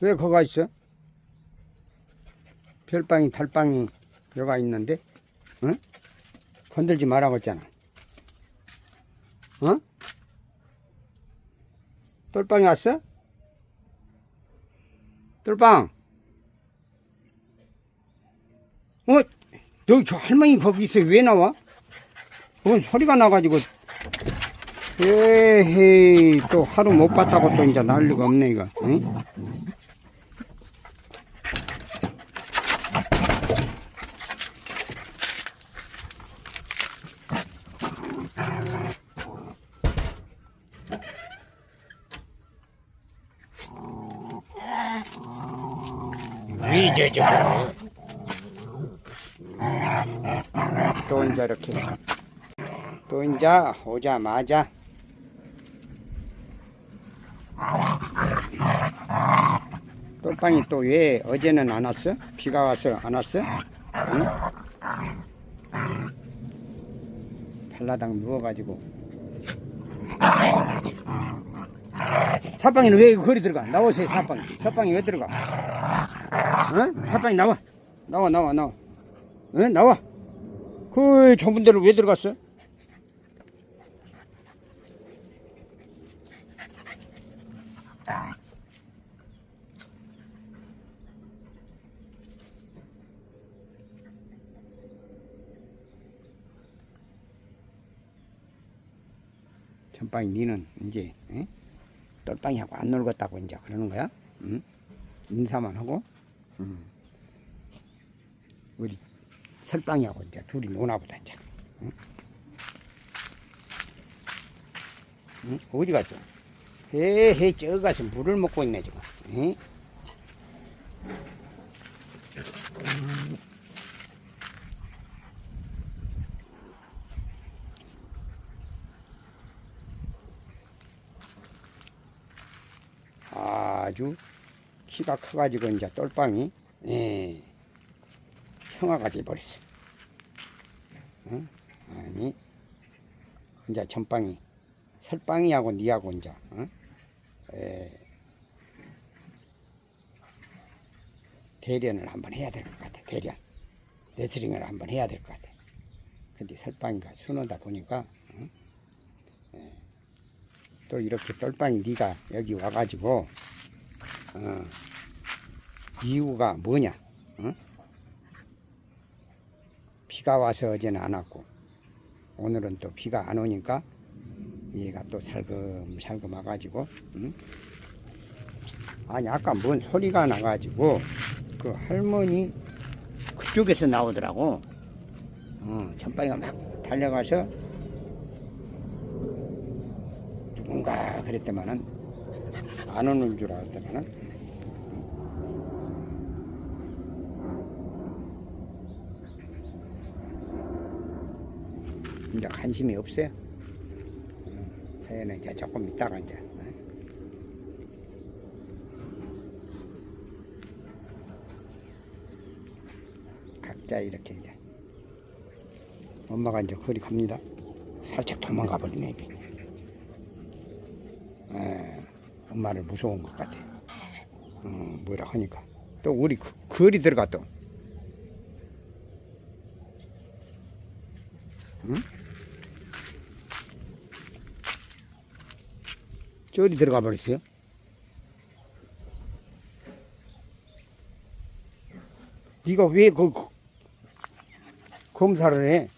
왜 거가 있어? 별빵이 달빵이 여가 있는데 응? 건들지 말라고 했잖아 어? 똘빵이 왔어? 똘빵 어? 너저 할머니 거기 있어 왜 나와? 뭔 소리가 나가지고 에헤이 또 하루 못 봤다고 또 이제 난리가 없네 이거 응? 또 이제 이렇게 또 이제 오자마자 똘빵이 또 왜 어제는 안 왔어? 비가 와서 안 왔어? 응? 발라당 누워가지고 사빵이는 왜 거리 들어가? 나오세요 사빵이 사빵이 왜 들어가? 어? 사빵이 나와 나와 나와 나와 응? 나와 그 좁은 데로 왜 들어갔어? 전빵이 니는 이제 응? 똘빵이하고 안 놀겠다고 이제 그러는 거야? 응? 인사만 하고 응. 우리 설빵이하고 이제 둘이 노나보다 이제 응? 응? 어디 갔어? 헤헤 저 가서 물을 먹고 있네 지금 응? 아주 키가 커가지고 이제 똘빵이 예, 형아가 돼버렸어. 응? 아니 이제 전빵이 설빵이하고 니하고 이제 응? 에, 대련을 한번 해야 될 것 같아. 대련 레슬링을 한번 해야 될 것 같아. 근데 설빵이가 순하다 보니까 응? 에, 또 이렇게 똘빵이 네가 여기 와가지고 어, 이유가 뭐냐? 어? 비가 와서 어제는 안 왔고 오늘은 또 비가 안 오니까 얘가 또 살금살금 와가지고 응? 아니 아까 뭔 소리가 나가지고 그 할머니 그쪽에서 나오더라고 어, 전빵이가 막 달려가서 누군가 그랬더만은 안 오는 줄 알았더만은 이제 관심이 없어요. 어, 저희는 이제 조금 있다가 이제 어. 각자 이렇게 이제 엄마가 이제 거리 갑니다. 살짝 도망가 버리네. 에, 엄마를 무서운 것 같아. 어, 뭐라 하니까 또 우리 그, 거리 들어가 또. 응? 저리 들어가 버렸어요. 네가 왜 그 검사를 해?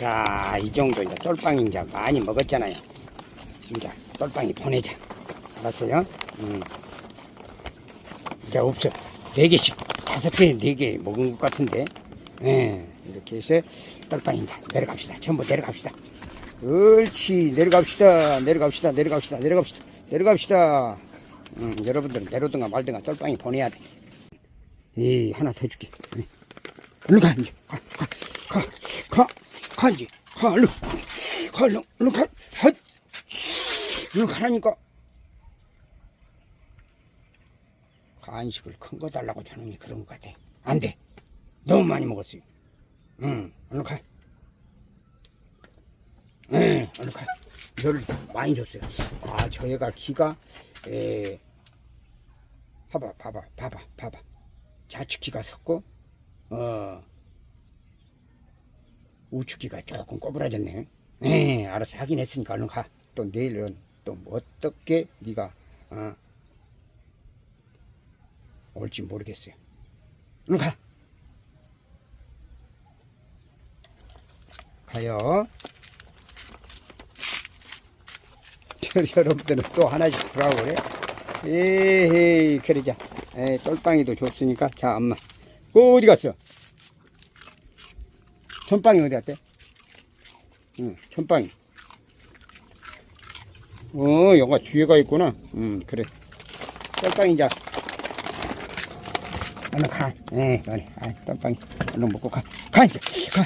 자, 이 정도 이제 똘빵이 이제 많이 먹었잖아요. 이제 똘빵이 보내자. 알았어요? 음. 이제 없어. 네 개씩, 다섯 개, 네 개 먹은 것 같은데. 예, 이렇게 해서 똘빵이 이제 내려갑시다. 전부 내려갑시다. 옳지. 내려갑시다. 내려갑시다. 내려갑시다. 내려갑시다. 내려갑시다. 음, 여러분들은 내려오든가 말든가 똘빵이 보내야 돼. 이 하나 더 줄게. 응. 얼른 가 이제 가가가가 가 이제 가 얼른. 가 얼른. 가. 헛. 얼른 가라니까. 간식을 큰 거 달라고 저놈이 그런 것 같아. 안돼. 너무 많이 먹었어요 응 얼른 가. 응, 얼른 가. 이걸 많이 줬어요. 아저 애가 기가 에 봐봐 봐봐 봐봐 봐봐. 좌측 기가 섰고 어 우측기가 조금 꼬부라졌네. 네, 알아서 하긴 했으니까 얼른 가. 또 내일은 또뭐 어떻게 네가 어, 올지 모르겠어요. 얼른 가. 가요. 여러분들은 또 하나씩 구하고 그래. 에헤이, 그러자. 에, 똘빵이도 줬으니까. 자, 엄마. 어, 어디 갔어? 천빵이 어디 갔대? 응, 천빵이. 어, 여가 뒤에가 있구나. 음, 그래. 똘빵이 이제. 얼른 가. 예, 그래. 아, 똘빵이. 얼른 먹고 가. 가, 이제. 가.